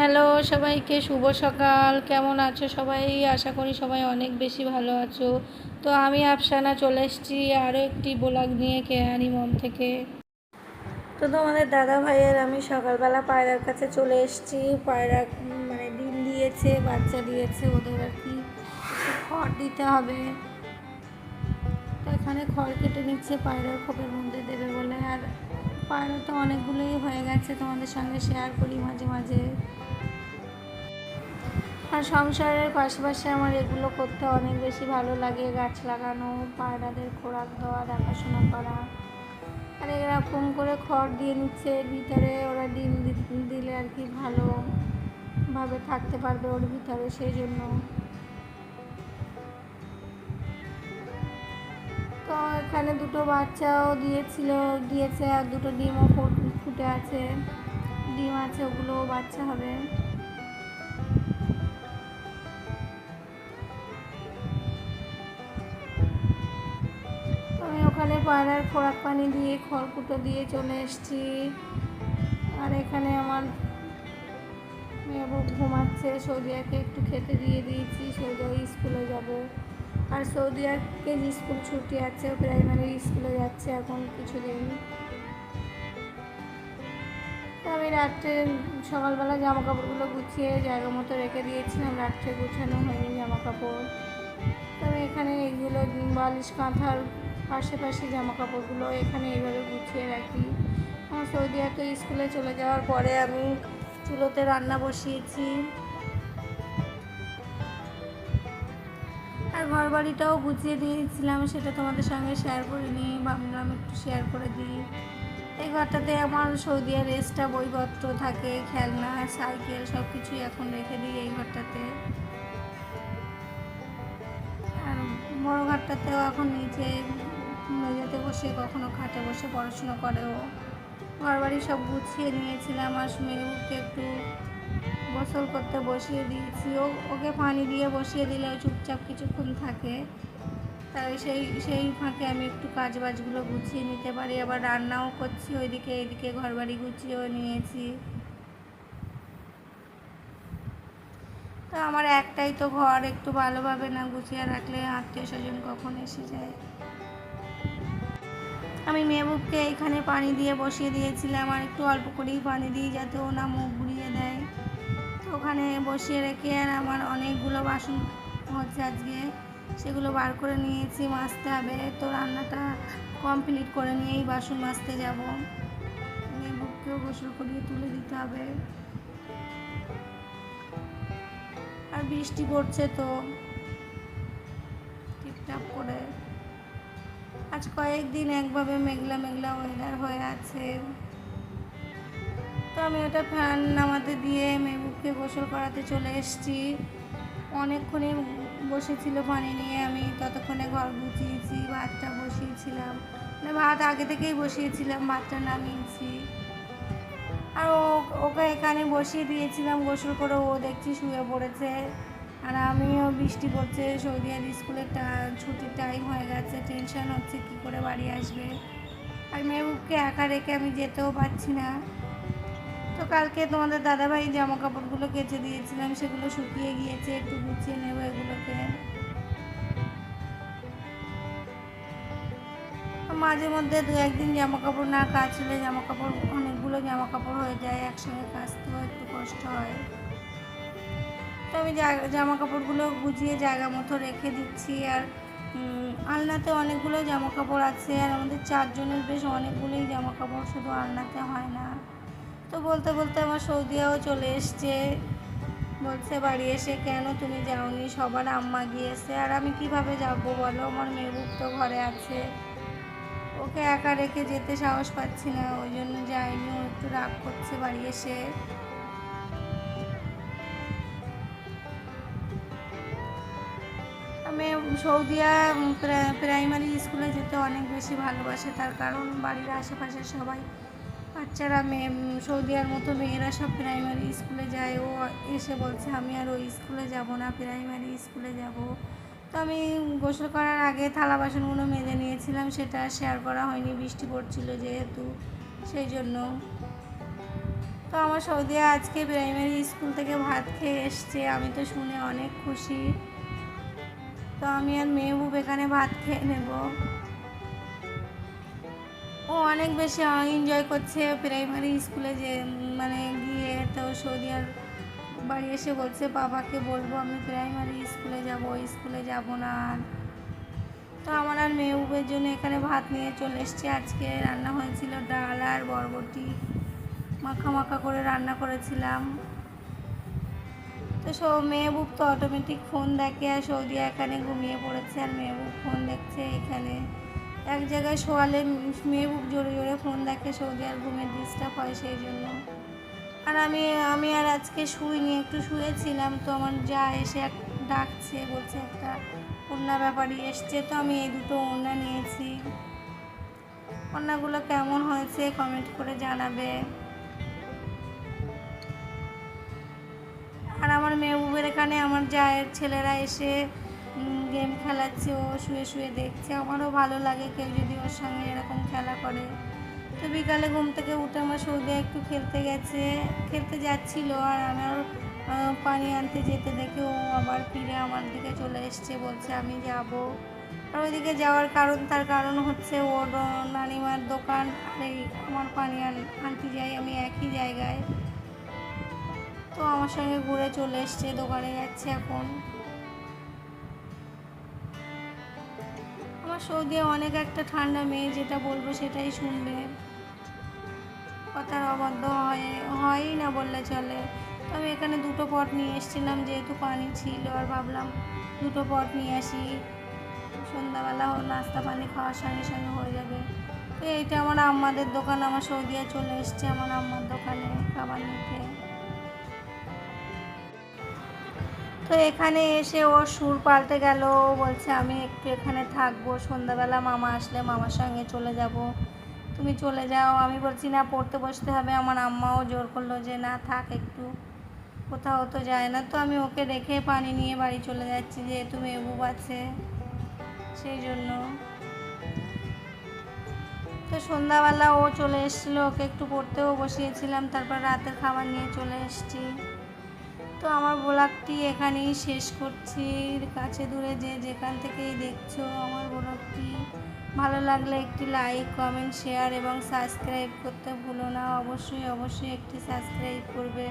Hello সবাইকে, শুভ সকাল। কেমন আছো সবাই? আশা করি সবাই অনেক বেশি ভালো আছো। তো আমি আফসানা চলে এসেছি আরও একটি ব্লগ নিয়ে কেয়ানি মন থেকে। তো তোমাদের দাদা ভাইয়ের আমি সকালবেলা পায়রার কাছে চলে এসেছি। পায়রা মানে ডিম দিয়েছে, বাচ্চা দিয়েছে, ওদের আর কি খড় দিতে হবে। তো এখানে খড় কেটে নিচ্ছে পায়রার খোপের মধ্যে দেবে বলে। আর পায়রা তো অনেকগুলোই হয়ে গেছে তোমাদের সঙ্গে শেয়ার করি মাঝে মাঝে। আর সংসারের পাশাপাশি আমার এগুলো করতে অনেক বেশি ভালো লাগে। গাছ লাগানো, পায়রাদের খোরাক দেওয়া, দেখাশোনা করা। আর এরকম করে খড় দিয়ে নিচ্ছে, ভিতরে ওরা ডিম দিলে আর কি ভালোভাবে থাকতে পারবে ওর ভিতরে সেই জন্য। তো এখানে দুটো বাচ্চাও দিয়েছিল, দিয়েছে আর দুটো ডিমও ফুট- আছে। ডিম আছে, ওগুলোও বাচ্চা হবে। ওখানে পায়রার খোরাক পানি দিয়ে, খড়কুটো দিয়ে চলে এসেছি। আর এখানে আমার মেয়ে ঘুমাচ্ছে। সৌদিয়াকে একটু খেতে দিয়ে দিয়েছি। সৌদিয়া স্কুলে যাব। আর সৌদিয়াকে স্কুল ছুটি আছে প্রাইমারি স্কুলে যাচ্ছে এখন কিছুদিন। আমি রাত্রে সকালবেলা জামা কাপড়গুলো গুছিয়ে জায়গা মতো রেখে দিয়েছিলাম। রাত্রে গুছানো হয়নি জামা কাপড় তবে এখানে এইগুলো বালিশ কাঁথার পাশে পাশে জামা কাপড়গুলো এখানে এইভাবে গুছিয়ে রাখি। আমার সৌদিয়া তো স্কুলে চলে যাওয়ার পরে আমি চুলোতে রান্না বসিয়েছি। আর ঘর বাড়িটাও গুছিয়ে দিয়েছিলাম, সেটা তোমাদের সঙ্গে শেয়ার করিনি ভাবলাম একটু শেয়ার করে দিই। এই ঘরটাতে আমার সৌদিয়া রেস্টটা বইপত্র থাকে, খেলনা, সাইকেল সব কিছুই এখন রেখে দিই এই ঘরটাতে। বড় ঘাটটাতেও এখন নিচে মেঝেতে বসে কখনো খাটে বসে পড়াশুনো করেও ঘর বাড়ি সব গুছিয়ে নিয়েছিলাম আর মেয়েকে একটু গোসল করতে বসিয়ে দিয়েছি। ও, ওকে পানি দিয়ে বসিয়ে দিলে ও চুপচাপ কিছুক্ষণ থাকে। তাই সেই সেই ফাঁকে আমি একটু কাজ বাজগুলো গুছিয়ে নিতে পারি। আবার রান্নাও করছি, ওইদিকে এইদিকে ঘর বাড়ি গুছিয়েও নিয়েছি। তো আমার একটাই তো ঘর, একটু ভালোভাবে না গুছিয়ে রাখলে আত্মীয় স্বজন কখন এসে যায়। আমি মেহবুবকে এখানে পানি দিয়ে বসিয়ে দিয়েছিলাম, আর একটু অল্প করেই পানি দিই যাতে ও না মুখ ঘুরিয়ে দেয়। তো ওখানে বসিয়ে রেখে আর আমার অনেকগুলো বাসন হচ্ছে আজকে, সেগুলো বার করে নিয়েছি, মাজতে হবে। তো রান্নাটা কমপ্লিট করে নিয়েই বাসন মাজতে যাব। মেহবুবকেও গোসল করিয়ে তুলে দিতে হবে। আর বৃষ্টি পড়ছে তো। টিপটাপ করে। আজ কয়েকদিন একভাবে মেঘলা মেঘলা ওয়েদার হয়ে আছে। তো আমি ওটা ফ্যান নামাতে দিয়ে মেহবুবকে গোসল করাতে চলে এসেছি। অনেকক্ষণই বসেছিল পানি নিয়ে আমি, ততক্ষণে ঘর গুছিয়েছি, ভাতটা বসিয়েছিলাম। মানে ভাত আগে থেকেই বসিয়েছিলাম, ভাতটা নামিয়েছি। আর ওকে এখানে বসিয়ে দিয়েছিলাম, গোসল করে ও দেখছি শুয়ে পড়েছে। আর আমিও বৃষ্টি পড়ছে সৌদিয়ার স্কুলের টা- ছুটির টাইম হয়ে গেছে টেনশন হচ্ছে, কি করে বাড়ি আসবে? আর মেহবুবকে একা রেখে আমি যেতেও পারছি না। তো কালকে তোমাদের দাদাভাই জামা কাপড়গুলো কেচে দিয়েছিলাম, সেগুলো শুকিয়ে গিয়েছে, একটু গুছিয়ে নেব এগুলোকে। মাঝে মধ্যে দু একদিন জামা কাপড় না কাচলে জামা কাপড় অনেকগুলো জামা কাপড় হয়ে যায়, একসঙ্গে কাচতেও একটু কষ্ট হয়। তো আমি জামা কাপড়গুলো গুছিয়ে জায়গা মতো রেখে দিচ্ছি আর আলনাতে অনেকগুলো জামা কাপড় আছে আর আমাদের চারজনের বেশ অনেকগুলোই জামা কাপড় শুধু আলনাতে হয় না। তো বলতে বলতে আমার সৌদিয়াও চলে এসছে। বলছে, বাড়ি এসে কেন তুমি যাওনি? সবার আম্মা গিয়েছে। আর আমি কীভাবে যাব বলো? আমার মেহবুব তো ঘরে আছে। ওকে একা রেখে যেতে সাহস পাচ্ছি না, ওই জন্য যাইনি ও একটু রাগ করছে বাড়ি এসে। আমি সৌদিয়া প্রা- প্রাইমারি স্কুলে যেতে অনেক বেশি ভালোবাসে, তার কারণ বাড়ির আশেপাশে সবাই বাচ্চারা, মেয়ে সৌদিয়ার মতো মেয়েরা সব প্রাইমারি স্কুলে যায়। ও এসে বলছে, আমি আর ওই স্কুলে যাব না, প্রাইমারি স্কুলে যাব। তো আমি গোসল করার আগে থালা বাসনগুলো মেজে নিয়েছিলাম, সেটা শেয়ার করা হয়নি, বৃষ্টি পড়ছিল যেহেতু, সেই জন্য। তো আমার সৌদিয়া আজকে প্রাইমারি স্কুল থেকে ভাত খেয়ে এসছে, আমি তো শুনে অনেক খুশি। তো আমি আর মেহবুব এখানে ভাত খেয়ে নেব। ও অনেক বেশি এনজয় করছে প্রাইমারি স্কুলে যে মানে গিয়ে তো সৌদিয়ার বাড়ি এসে বলছে, বাবাকে বলব আমি প্রাইমারি স্কুলে যাব স্কুলে যাব না। আর তো আমার আর মেহবুবের জন্য এখানে ভাত নিয়ে চলে এসছে। আজকে রান্না হয়েছিল ডাল আর বরবটি। মাখা মাখা করে রান্না করেছিলাম। তো সৌ, মেহবুব তো অটোমেটিক ফোন দেখে আর সৌদিয়া এখানে ঘুমিয়ে পড়েছে আর মেহবুব ফোন দেখছে এখানে। এক জায়গায় শোয়ালে মেহবুব জোরে জোরে ফোন দেখে, সৌদি আর ঘুমের ডিস্টার্ব হয় সেই জন্য। আর আমি আমি আর আজকে শুইনি, একটু শুয়েছিলাম, তো আমার যা এসে ডাকছে, বলছে একটা ওড়না ব্যাপারই এসছে, তো আমি এই দুটো ওড়না নিয়েছি। ওড়নাগুলো কেমন হয়েছে কমেন্ট করে জানাবে। আর আমার মেহবুবের এখানে আমার জায়ের ছেলেরা এসে গেম খেলাচ্ছে, ও শুয়ে শুয়ে দেখছে, আমারও ভালো লাগে কেউ যদি ওর সঙ্গে এরকম খেলা করে। তো বিকালে ঘুম থেকে উঠে আমার সৌদি একটু খেলতে গেছে, খেলতে যাচ্ছিল আর আমার পানি আনতে যেতে দেখে ও আবার ফিরে আমার দিকে চলে এসছে, বলছে আমি যাব। আর ওইদিকে যাওয়ার কারণ, তার কারণ হচ্ছে ওর নানিমার দোকান এই আমার পানি আন- আনতে যাই আমি একই জায়গায়। তো আমার সঙ্গে ঘুরে চলে এসছে, দোকানে যাচ্ছে এখন। সৌদি অনেক একটা ঠান্ডা মেয়ে যেটা বলব সেটাই শুনবে। কথার অবাধ্য হয়, হয়ই না বললে চলে। তো আমি এখানে দুটো পট নিয়ে এসেছিলাম, যেহেতু পানি ছিল, আর ভাবলাম দুটো পট নিয়ে আসি। সন্ধ্যাবেলা নাস্তা, পানি খাওয়ার সঙ্গে সঙ্গে হয়ে যাবে। তো এইটা আমার আম্মাদের দোকান, আমার সৌদিয়া চলে এসছে আমার আম্মার দোকানে খাবার নিতে। তো এখানে এসে ওর সুর পাল্টে গেল, বলছে, আমি একটু এখানে থাকব। সন্ধ্যাবেলা মামা আসলে মামার সঙ্গে চলে যাব। তুমি চলে যাও। আমি বলছি, না, পড়তে বসতে হবে। আমার আম্মাও জোর করল যে, না, থাক একটু। কোথাও তো যায় না। তো আমি ওকে রেখে পানি নিয়ে বাড়ি চলে যাচ্ছি, যেহেতু মেহবুব আছে সেই জন্য। তো সন্ধ্যাবেলা ও চলে এসেছিল, ওকে একটু পড়তেও বসিয়েছিলাম। তারপর রাতের খাবার নিয়ে চলে এসেছি। তো আমার ব্লগটি এখানেই শেষ করছি। কাছে দূরে যে যেখান থেকেই দেখছ আমার ব্লগটি, ভালো লাগলে একটি লাইক কমেন্ট শেয়ার এবং সাবস্ক্রাইব করতে ভুলো না। অবশ্যই অবশ্যই একটি সাবস্ক্রাইব করবে।